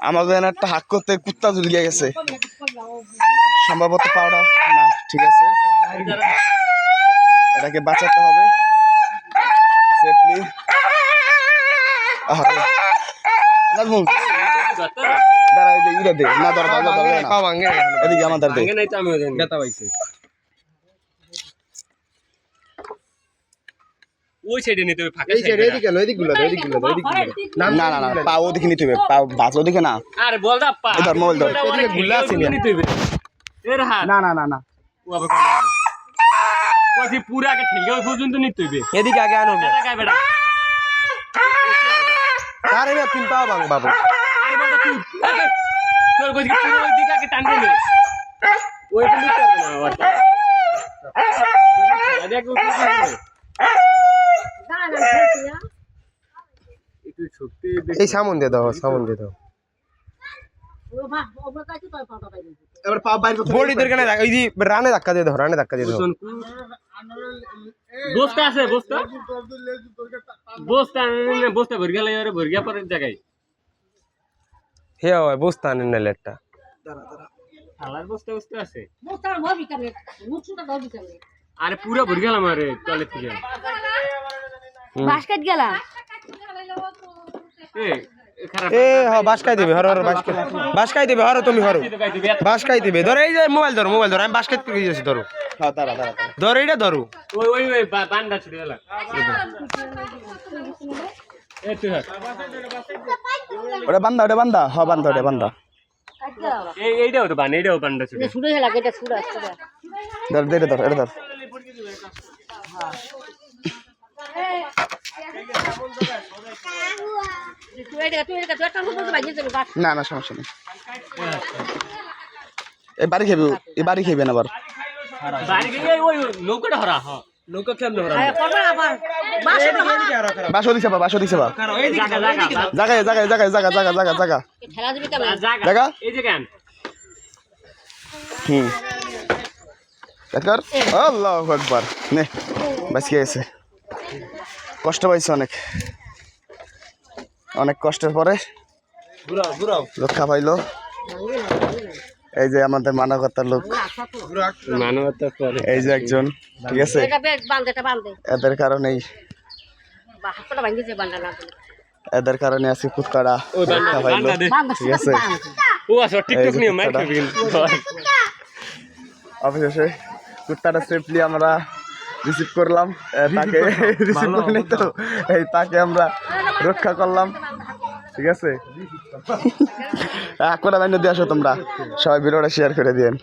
আমাদের একটা হাক করতে কুত্তা ঝুলিয়ে গেছে সম্ভবত পাউডার না ঠিক আছে এটাকে বাঁচাতে হবে সেফলি নাজমুল দাঁড়া যে ইরা দে না ধর না পা এদিকে আমাদের দে নাই তো আমি ব্যথা পাইছে ওই সাইডে নিতে হবে ফাঁকা এই সাইডে এদিকে না এদিকগুলো এদিকগুলো এদিক না না না পা ওদিকে নিতে হবে পা বাস ওদিকে না। আরে বল দা পা ধর, মোবাইল ধর। এদিকে গুলা আছে নিতে হবে। এর হাত। না না না না। ও আবার কোন কইছি পুরা আগে ঠেলে ওই পর্যন্ত নিতে হবে। এদিকে আগে আনো। এটা গায় বেটা আরে না তিন পা ভাঙ বাবু। আরে বল তুই তোর কইছি পুরো ওই দিকে আগে টান দিবি ওইটা নিতে হবে না ওটা দেখ ওই এই সামন দিয়ে দাও সামন দিয়ে দাও এবার পা বাইর করতে বডি দরকার নাই ওই যে রানে ধাক্কা দিয়ে দাও রানে ধাক্কা দিয়ে দাও বস্তা আছে বস্তা বস্তা বস্তা ভরে গেলে এবারে ভরে গিয়া পরের জায়গায় হে হয় বস্তা আনেন নালে একটা থালার বস্তা বস্তা আছে আরে পুরো ভরে গেলাম আরে তলে থেকে বাস্কেট গেলা এ এ খারাপ এ হ বাসকাই দিবে হর হর বাসকাই বাসকাই দিবে হর তুমি হর। বাসকাই দিবে। ধর এই যে মোবাইল ধরো মোবাইল ধরো আমি বাসকাই করে দিয়েছি ধরো। দাঁড়া দাঁড়া দাঁড়া। ধর এইটা ধরো। ওই ওই ওই বান্ডা ছুটে গেল। এ তুই হাট। ওটা বান্দা ওটা বান্দা। হ বান্দা ওটা বান্দা। এই এইটাও তো বান এইটাও বান্ডা ছুটে। শুরু এটা শুরু শুরু ধর দে এটা ধর এটা ধর। না না, সমস্যা নেই। এই বাড়ি খেবি, এই বাড়ি খেবেন আবার। বাস দিছে বা বাসো দিছে বা জায়গা জায়গা জায়গায় জায়গায় জায়গায় জায়গা জায়গা জায়গা জায়গা জায়গা হুম। আল্লাহ একবার নে, বাঁচিয়ে গেছে কষ্ট পাইছে অনেক। অনেক কষ্টের পরে রক্ষা পাইলো। এই যে আমাদের মানবতার লোক। এই যে একজন ঠিক আছে? এদের কারণেই। এদের কারণে আজকে কুৎকারা ওই রক্ষা পাইলো ঠিক আছে? কিন্তু অবশেষে কুত্তাটা সেফলি আমরা রিসিভ করলাম তাকে রিসিভ করিনি তো এই তাকে আমরা রক্ষা করলাম। ঠিক আছে? এখন আমি দিয়ে আসো তোমরা। সবাই ভিডিওটা শেয়ার করে দিয়েন।